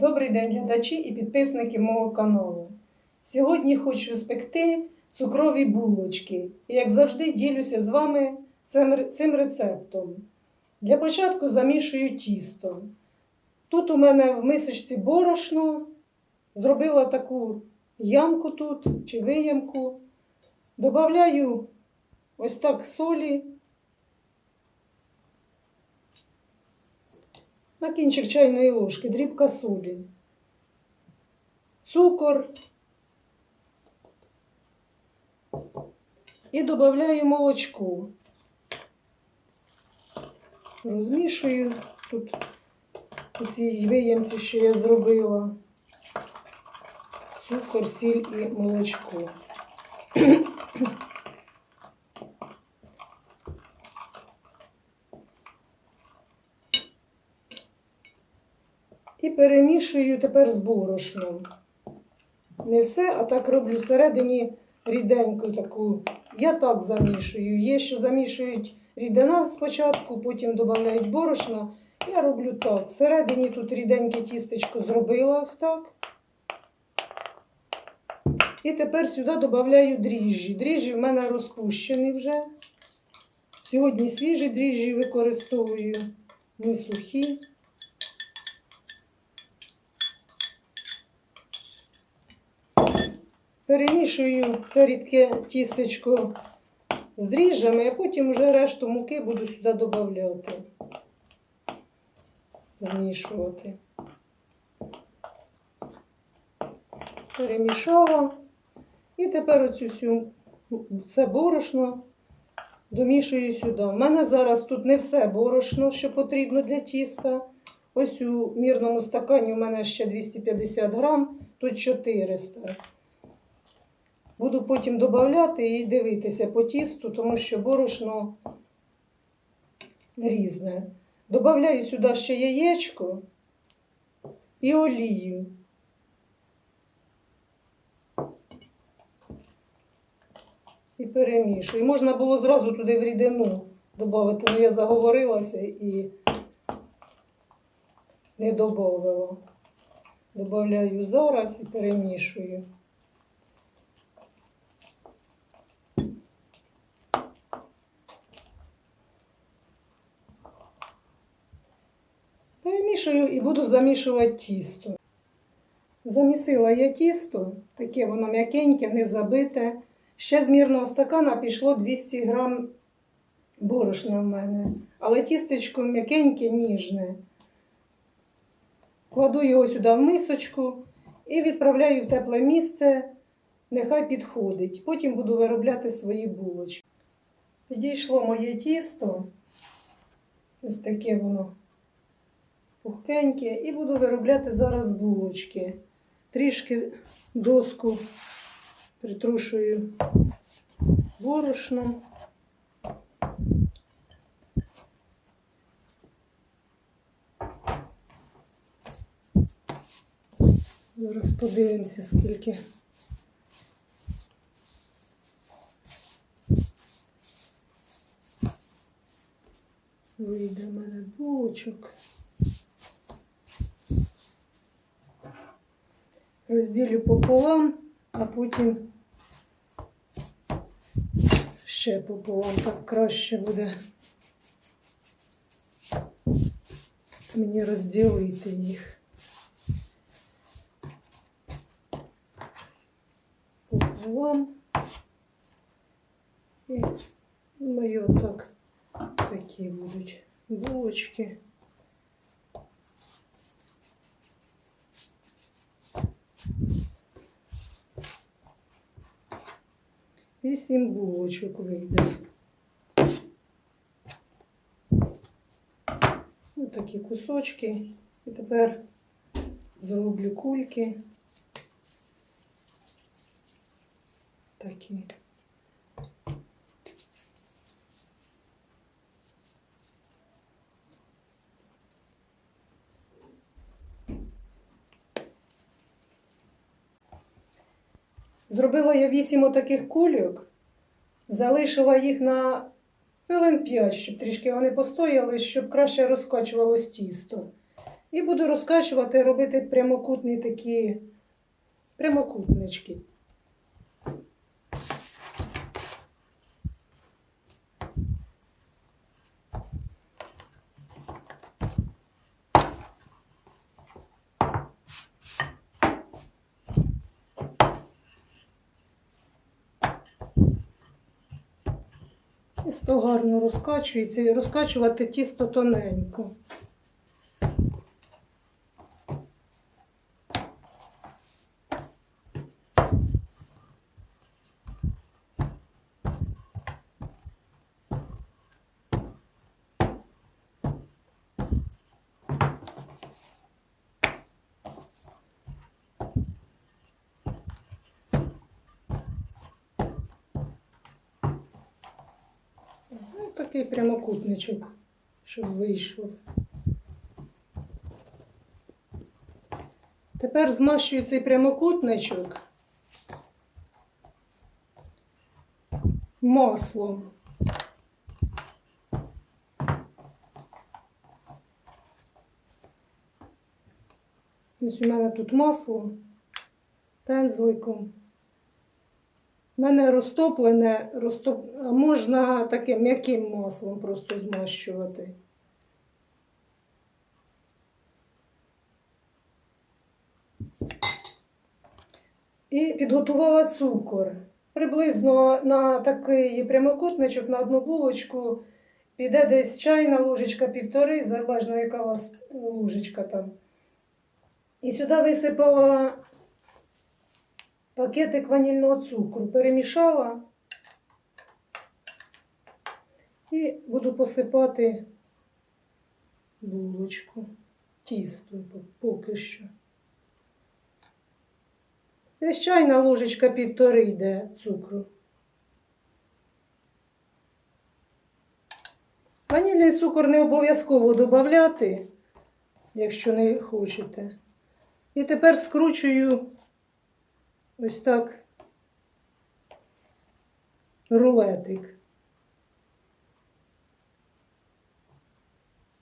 Добрий день, глядачі і підписники мого каналу. Сьогодні хочу спекти цукрові булочки. І, як завжди, ділюся з вами цим, рецептом. Для початку замішую тісто. Тут у мене в мисочці борошно. Зробила таку ямку тут чи виямку. Добавляю ось так солі. На кінчик чайної ложки, дрібка солі, цукор і додаю молочко. Розмішую тут у цій виємці, що я зробила. Цукор, сіль і молочко. Перемішую тепер з борошном. Не все, а так роблю всередині ріденьку таку. Я так замішую. Є, що замішують рідина спочатку, потім додають борошно. Я роблю так. Всередині тут ріденьке тістечко зробила ось так. І тепер сюди додаю дріжджі. Дріжджі в мене розпущені вже. Сьогодні свіжі дріжджі використовую, не сухі. Перемішую це рідке тістечко з дріжджами, а потім вже решту муки буду сюди додавати. Змішувати. Перемішала. І тепер оцю всю це борошно домішую сюди. У мене зараз тут не все борошно, що потрібно для тіста. Ось у мірному стакані у мене ще 250 грам, тут 400. Буду потім додати і дивитися по тісту, тому що борошно різне. Добавляю сюди ще яєчко і олію. І перемішую. Можна було зразу туди в рідину додати, але я заговорилася і не додавала. Добавляю зараз і перемішую. Перемішую і буду замішувати тісто. Замісила я тісто, таке воно м'якеньке, не забите. Ще з мірного стакана пішло 200 грам борошна в мене. Але тістечко м'якеньке, ніжне. Кладу його сюди в мисочку і відправляю в тепле місце, нехай підходить. Потім буду виробляти свої булочки. Підійшло моє тісто. Ось таке воно пухкеньке. І буду виробляти зараз булочки. Трішки доску притрушую борошном. Зараз подивимося, скільки. Вийде в мене булочок. Розділю пополам, а потім ще пополам, так краще буде мені розділити їх. Пополам. І мої отак такі будуть булочки. Вісім булочок вийде. Ось такі кусочки. І тепер зроблю кульки. Такі. Зробила я вісім отаких кульок, залишила їх на хвилин 5, щоб трішки вони постояли, щоб краще розкачувалось тісто. І буду розкачувати, робити прямокутні такі прямокутнички. Тісто гарно розкачується і розкачувати тісто тоненько. Такий прямокутничок, щоб вийшов. Тепер змащую цей прямокутничок маслом. Ось у мене тут масло пензликом. У мене розтоплене, розтоп... можна таким м'яким маслом просто змащувати. І підготувала цукор. Приблизно на такий прямокутничок на одну булочку піде десь чайна ложечка півтори, залежно яка у вас ложечка там. І сюди висипала пакетик ванільного цукру, перемішала і буду посипати булочку, тісто поки що. Десь чайна ложечка півтори йде цукру. Ванільний цукор не обов'язково додати, якщо не хочете. І тепер скручую ось так рулетик.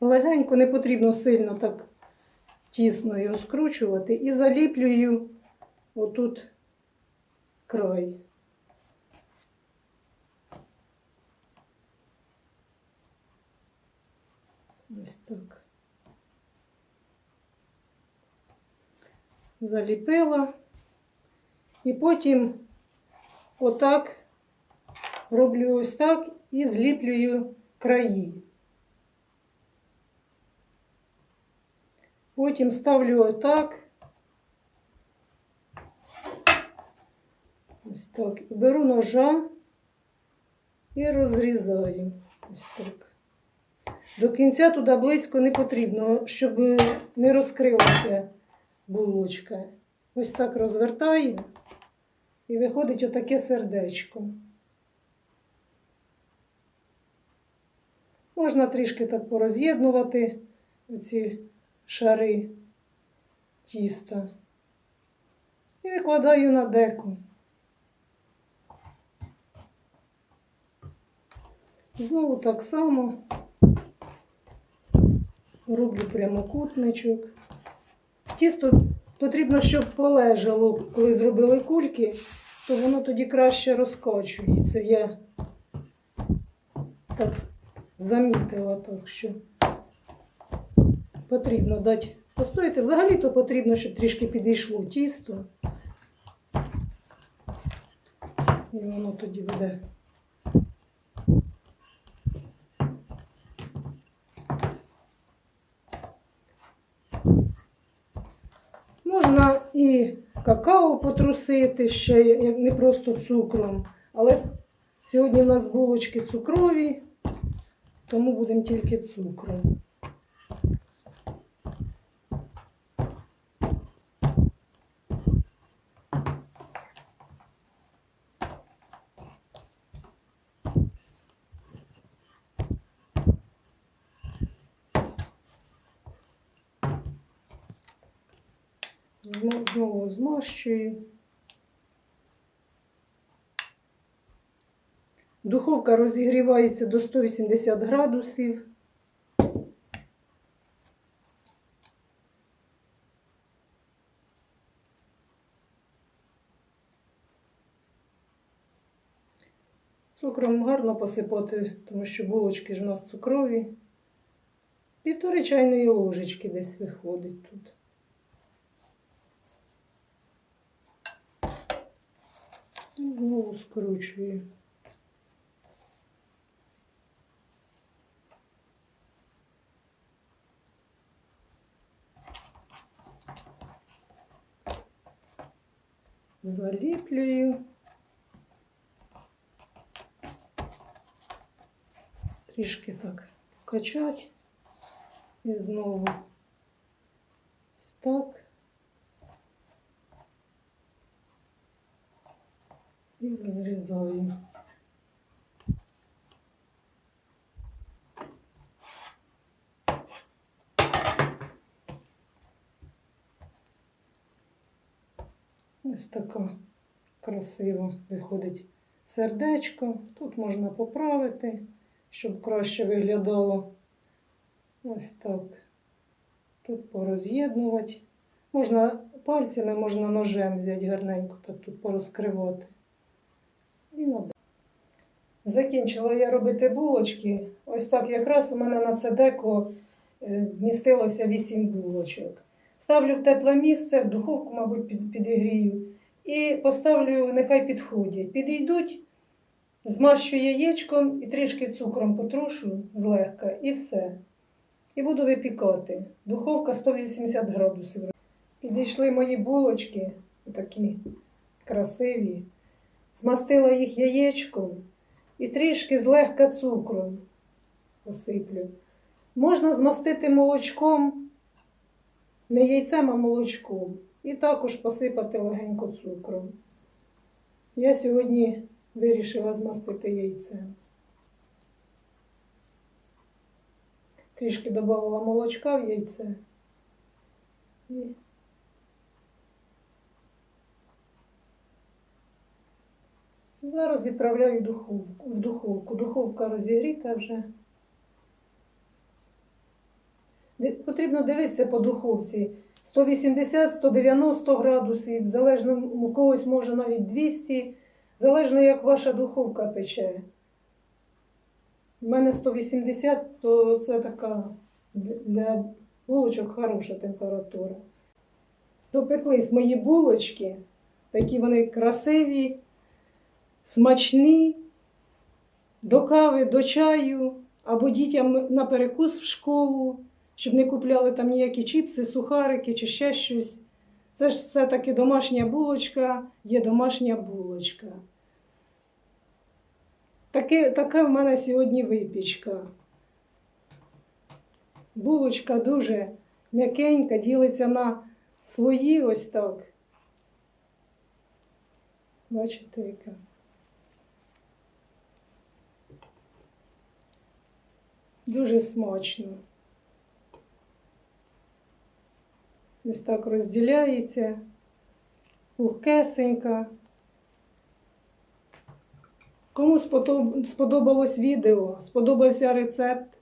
Легенько не потрібно сильно так тісно його скручувати і заліплюю отут край. Ось так. Заліпила. І потім отак роблю ось так і зліплюю краї. Потім ставлю отак. Ось так. І беру ножа і розрізаю. Ось так. До кінця туди близько не потрібно, щоб не розкрилася булочка. Ось так розвертаю і виходить отаке сердечко. Можна трішки так пороз'єднувати оці шари тіста. І викладаю на деку. Знову так само роблю прямокутничок. Тісто потрібно, щоб полежало, коли зробили кульки, то воно тоді краще розкочується. Я так замітила, так що потрібно дати постояти. Взагалі-то потрібно, щоб трішки підійшло тісто. І воно тоді буде. Можна і какао потрусити ще, не просто цукром. Але сьогодні у нас булочки цукрові, тому будемо тільки цукром. знову змащую. Духовка розігрівається до 180 градусів. Цукром гарно посипати, тому що булочки ж у нас цукрові. Півтори чайної ложечки десь виходить тут. І Знову скручую. Заліплюю. Трішки так качать. І знову І розрізаю. Ось така красиво виходить сердечко. Тут можна поправити, щоб краще виглядало. Ось так. Тут пороз'єднувати. Можна пальцями, можна ножем взяти гарненько, так тут порозкривати. І надо. Закінчила я робити булочки. Ось так якраз у мене на це деко е, вмістилося 8 булочок. Ставлю в тепле місце, в духовку, мабуть, підігрію. І поставлю, нехай підходять. Підійдуть, змащу яєчком і трішки цукром потрушу злегка, і все. І буду випікати. Духовка 180 градусів. Підійшли мої булочки, такі красиві. Змастила їх яєчком і трішки злегка цукром посиплю. Можна змастити молочком, не яйцем, а молочком. І також посипати легенько цукром. Я сьогодні вирішила змастити яйцем. Трішки додавала молочка в яйце. Зараз відправляю в духовку. Духовка розігріта вже. Потрібно дивитися по духовці. 180-190 градусів, залежно у когось може навіть 200, залежно як ваша духовка пече. У мене 180, то це така для булочок хороша температура. Допеклись мої булочки, такі вони красиві, смачні, до кави, до чаю, або дітям на перекус в школу, щоб не купляли там ніякі чіпси, сухарики чи ще щось. Це ж все-таки домашня булочка, є домашня булочка. Таке, така в мене сьогодні випічка. Булочка дуже м'якенька, ділиться на слої ось так. Бачите, яка. Дуже смачно. Ось так розділяється, пухкесенька. Кому сподобалось відео, сподобався рецепт,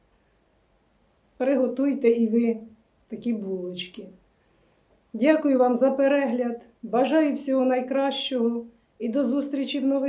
приготуйте і ви такі булочки. Дякую вам за перегляд. Бажаю всього найкращого і до зустрічі в нових.